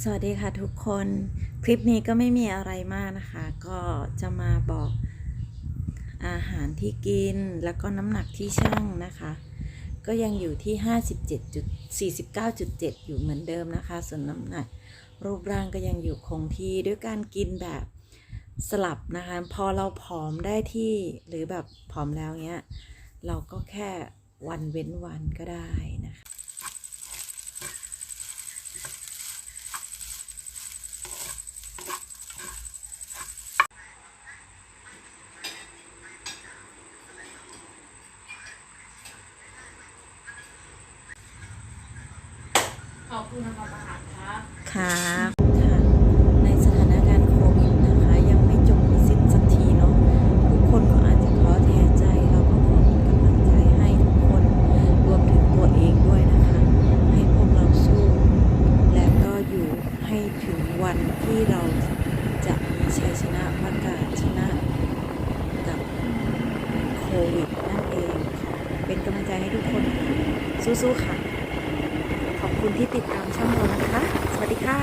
สวัสดีค่ะทุกคน คลิปนี้ก็ไม่มีอะไรมากนะคะ ก็จะมาบอกอาหารที่กินแล้วก็น้ำหนักที่ชั่งนะคะ ก็ยังอยู่ที่ 57.49.7 อยู่เหมือนเดิมนะคะ ส่วนน้ำหนัก รูปร่างก็ยังอยู่คงที่ด้วยการกินแบบสลับนะคะ พอเราผอมได้ที่หรือแบบผอมแล้วเนี้ย เราก็แค่วันเว้นวันก็ได้นะคะ ขอบคุณสำหรับอาหารครับครับค่ะในสถานการณ์โควิดนะคะ ยังไม่จบไม่สิ้นสักทีเนาะทุกคนก็อาจจะท้อแท้ใจเราก็ขอเป็นกำลังใจให้ทุกคนรวมถึงตัวเองด้วยนะคะ ให้พวกเราสู้ และก็อยู่ให้ถึงวันที่เราจะมีชัยชนะประกาศชนะกับโควิดนั่นเอง เป็นกำลังใจให้ทุกคนสู้ๆค่ะ คุณที่ติดตามช่องเรานะคะ สวัสดีค่ะ